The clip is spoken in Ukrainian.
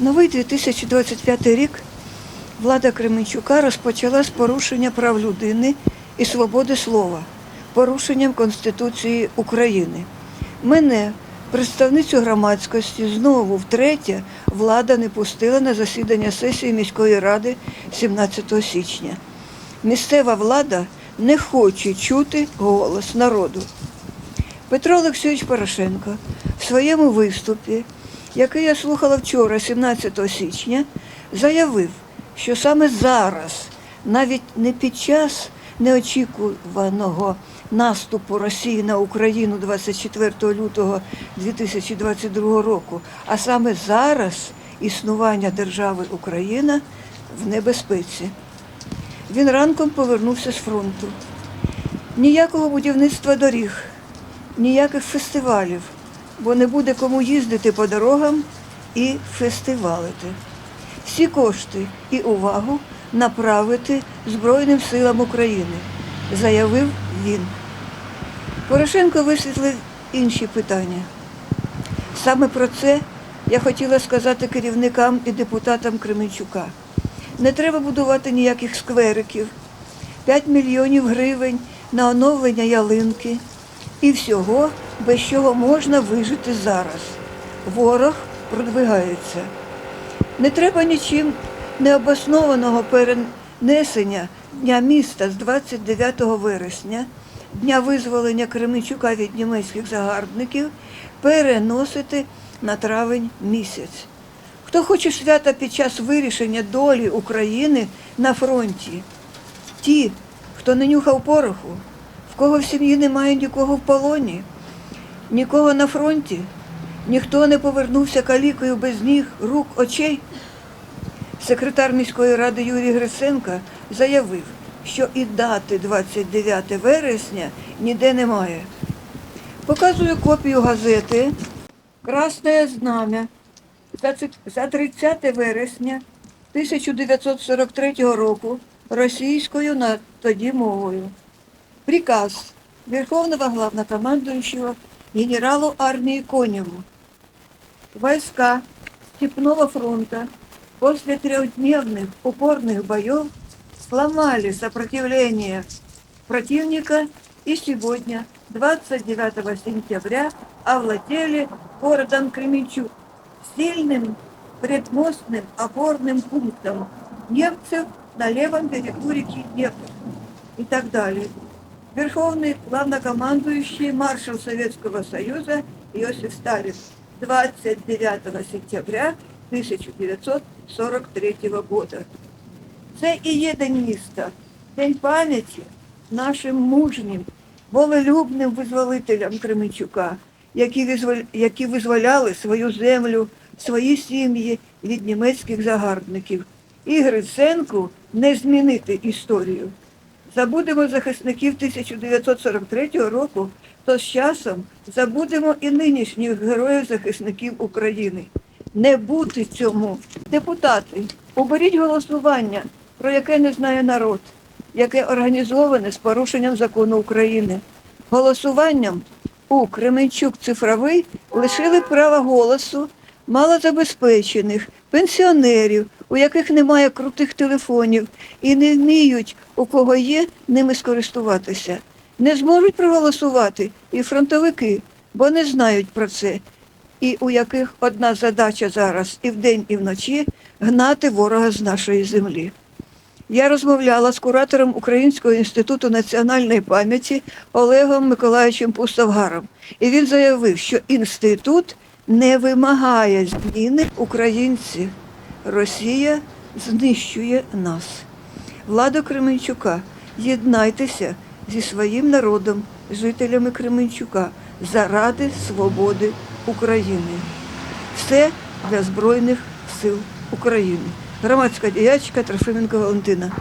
Новий 2025 рік влада Кременчука розпочала з порушення прав людини і свободи слова, порушенням Конституції України. Мене, представницю громадськості, знову втретє влада не пустила на засідання сесії міської ради 17 січня. Місцева влада не хоче чути голос народу. Петро Олексійович Порошенко в своєму виступі, який я слухала вчора, 17 січня, заявив, що саме зараз, навіть не під час неочікуваного наступу Росії на Україну 24 лютого 2022 року, а саме зараз існування держави Україна в небезпеці. Він ранком повернувся з фронту. Ніякого будівництва доріг, ніяких фестивалів, бо не буде кому їздити по дорогам і фестивалити. Всі кошти і увагу направити Збройним силам України, заявив він. Порошенко висвітлив інші питання. Саме про це я хотіла сказати керівникам і депутатам Кременчука. Не треба будувати ніяких сквериків, 5 мільйонів гривень на оновлення ялинки і всього, без чого можна вижити зараз. Ворог продвигається. Не треба нічим необоснованого перенесення Дня міста з 29 вересня, Дня визволення Кременчука від німецьких загарбників, переносити на травень місяць. Хто хоче свята під час вирішення долі України на фронті? Ті, хто не нюхав пороху, в кого в сім'ї немає нікого в полоні, нікого на фронті, ніхто не повернувся калікою без ніг, рук, очей. Секретар міської ради Юрій Гриценко заявив, що і дати 29 вересня ніде немає. Показую копію газети Красне знам'я за 30 вересня 1943 року російською на тоді мовою. Приказ Верховного главнокомандующего генералу армии Коневу. Войска Степного фронта после трехдневных упорных боев сломали сопротивление противника и сегодня, 29 сентября, овладели городом Кременчук, сильным предмостным опорным пунктом немцев на левом берегу реки Днепр и так далее. Верховный главнокомандующий маршал Советского Союза Иосиф Сталин 29 сентября 1943 года. Це і є День міста, День пам'яті нашим мужнім, волелюбним визволителям Кременчука, які, визволя- які визволяли свою землю, свої сім'ї від німецьких загарбників. І Гриценку не змінити історію. Забудемо захисників 1943 року, то з часом забудемо і нинішніх героїв-захисників України. Не бути цьому. Депутати, оберіть голосування, про яке не знає народ, яке організоване з порушенням закону України. Голосуванням у Кременчук цифровий лишили право голосу малозабезпечених, пенсіонерів, у яких немає крутих телефонів і не вміють, у кого є, ними скористуватися. Не зможуть проголосувати і фронтовики, бо не знають про це, і у яких одна задача зараз і вдень, і вночі гнати ворога з нашої землі. Я розмовляла з куратором Українського інституту національної пам'яті Олегом Миколаївичем Пустовгаром, і він заявив, що інститут не вимагає зміни українців. Росія знищує нас. Влада Кременчука, єднайтеся зі своїм народом, жителями Кременчука, заради свободи України. Все для Збройних сил України. Громадська діячка Трофименко Валентина.